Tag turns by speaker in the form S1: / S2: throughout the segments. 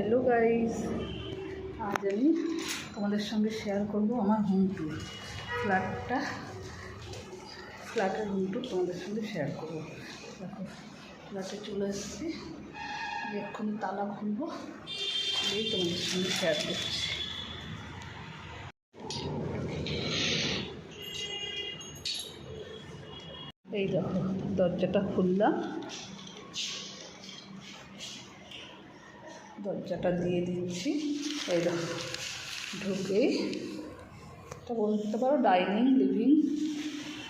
S1: Hello guys আজ আমি তোমাদের সঙ্গে শেয়ার করব আমার হোম ট্যুর ফ্ল্যাটটা ফ্ল্যাটের হোম ট্যুর তোমাদের সঙ্গে শেয়ার করব। দেখো ফ্ল্যাটে চলে এসেছি। এক্ষুনি তালা খুলবো। এই তোমাদের সঙ্গে শেয়ার করছি। এই দেখো, দরজাটা খুললাম। দরজাটা দিয়ে দিচ্ছি। এই দেখো ঢুকেই এটা বলতে পারো ডাইনিং, লিভিং,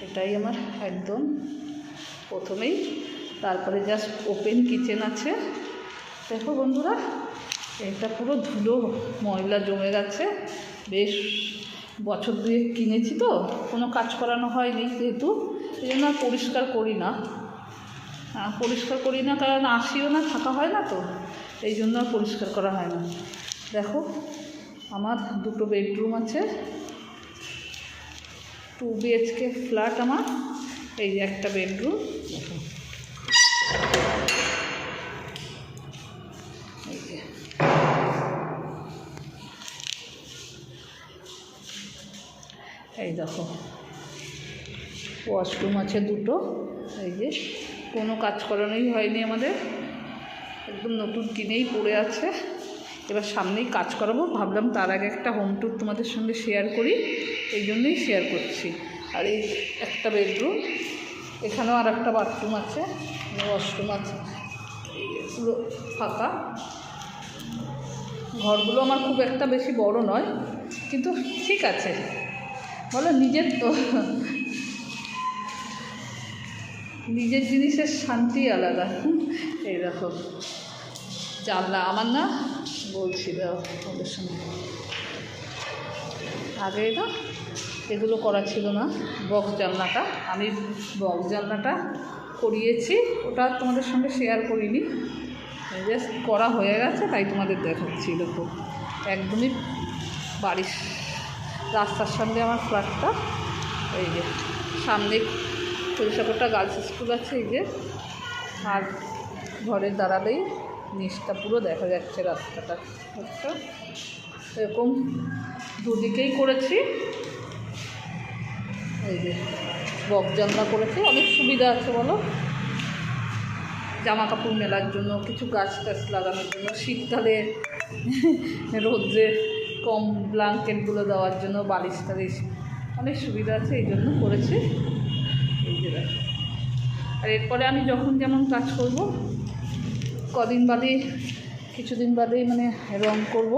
S1: এটাই আমার একদম প্রথমেই। তারপরে জাস্ট ওপেন কিচেন আছে। দেখো বন্ধুরা, এটা পুরো ধুলো, ময়লা জমে গেছে। বেশ বছর দুয়েক কিনেছি তো, কোনো কাজ করানো হয়নি যেহেতু এই জন্য পরিষ্কার করি না। পরিষ্কার করি না, কারণ আসিও না, থাকা হয় না তো। এই জন্য পরিষ্কার করা হয় না। দেখো, আমার দুটো বেডরুম আছে। টু বিএইচকে ফ্ল্যাট আমার, এই যে একটা বেডরুম দেখো এই দেখো ওয়াশরুম আছে দুটো। এই যে, কোনো কাজ করানোই হয়নি আমাদের। একদম নতুন কিনেই পড়ে আছে। এবার সামনেই কাজ করাবো। ভাবলাম তার আগে একটা হোম ট্যুর তোমাদের সঙ্গে শেয়ার করি। এই জন্যই শেয়ার করছি। আর এই একটা বেডরুম এখানেও আর একটা বাথরুম আছে ওয়াশরুম আছে। এই পুরো ফাঁকা। ঘরগুলো আমার খুব একটা বেশি বড় নয়, কিন্তু ঠিক আছে। বলো, নিজের তো। নিজের জিনিসের শান্তি আলাদা। এই দেখো। জানলা আমার না বলছি ওদের সঙ্গে আগে না এগুলো করা ছিল না বক্স জানলাটা। আমি বক্স জানলাটা করিয়েছি, ওটা তোমাদের সঙ্গে শেয়ার করিনি। জাস্ট করা হয়ে গেছে, তাই তোমাদের দেখাচ্ছি দেখো একদমই বাড়ির রাস্তার সঙ্গে আমার ফ্ল্যাটটা এই যে সামনে তুলসাপুরটা গার্লস স্কুল আছে, এই যে। আর ঘরের দাঁড়ালেই নিচটা পুরো দেখা যাচ্ছে রাস্তাটা। বুঝছ এরকম দুদিকেই করেছি। এই যে বক জানলা করেছি, অনেক সুবিধা আছে বলো। জামা কাপড় মেলার জন্য, কিছু গাছ টাছ লাগানোর জন্য, শীতকালে রোদ্রে কম ব্ল্যাঙ্কেটগুলো দেওয়ার জন্য, বালিশ টালিশ, অনেক সুবিধা আছে, এই জন্য করেছি। এই যে আর এরপরে আমি যখন যেমন কাজ করব কদিন বাদে, কিছুদিন বাদেই মানে রং করব।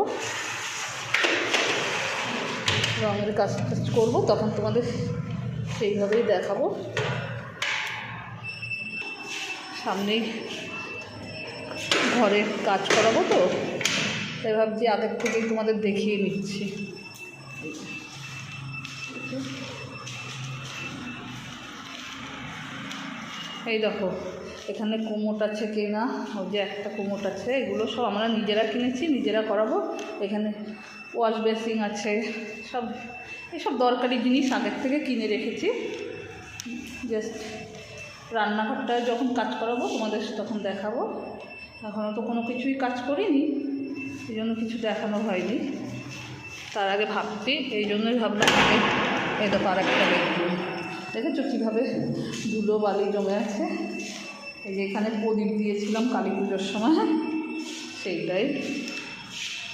S1: রঙের কাজ করব, তখন তোমাদের সেইভাবেই দেখাবো। সামনেই ঘরে কাজ করাবো তো, তাই ভাবছি আগের থেকেই তোমাদের দেখিয়ে নিচ্ছি। এই দেখো এখানে কুমোট আছে কি না ওই যে একটা কুমোট আছে, এগুলো সব আমরা নিজেরা কিনেছি, নিজেরা করাবো। এখানে ওয়াশ বেসিং আছে, সব, এসব দরকারি জিনিস আগের থেকে কিনে রেখেছি। জাস্ট রান্নাঘরটা যখন কাজ করাবো, তোমাদের তখন দেখাবো। এখনও তো কোনো কিছুই কাজ করিনি, এই জন্য কিছু দেখানো হয়নি। তার আগে ভাবছি, এই জন্যই ভাবলাম এই দেখো আর একটা দেখেছ কীভাবে ধুলো বালি জমে আছে? এই যে এখানে প্রদীপ দিয়েছিলাম কালী পুজোর সময়, সেইটাই।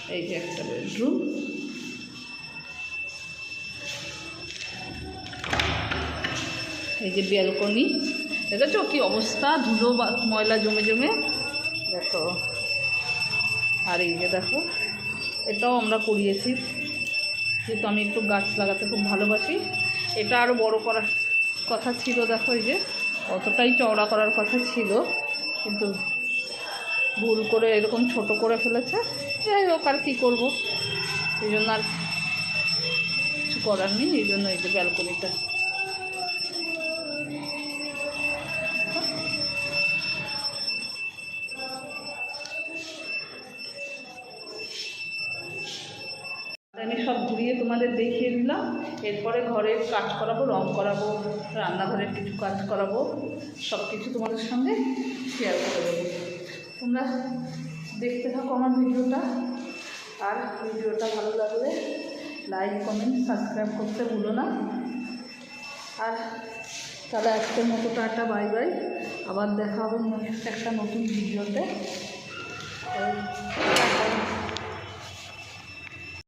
S1: এই যে একটা বেডরুম এই যে ব্যালকনি দেখেছ কি অবস্থা? ধুলো বা- ময়লা জমে জমে। দেখো। আর এই যে দেখো, এটাও আমরা করিয়েছি। যেহেতু আমি একটু গাছ লাগাতে খুব ভালোবাসি। এটা আরও বড় করার কথা ছিল, দেখো এই যে। অতটাই চওড়া করার কথা ছিল, কিন্তু ভুল করে এরকম ছোট করে ফেলেছে। যাই হোক, আর কী করব? এই জন্য আর কিছু করার নেই, এই জন্য এই যে ব্যালকনিটা আমি সব ঘুরিয়ে তোমাদের দেখিয়ে দিলাম। এরপরে ঘরের কাজ করাবো, রং করাবো, রান্নাঘরের কিছু কাজ করাবো সব কিছু তোমাদের সঙ্গে শেয়ার করে দেবো তোমরা দেখতে থাকো আমার ভিডিওটা। আর ভিডিওটা ভালো লাগলে লাইক কমেন্ট সাবস্ক্রাইব করতে ভুলো না। আর তাহলে আজকের মতো টাটা বাই বাই আবার দেখা হবে একটা নতুন ভিডিওতে।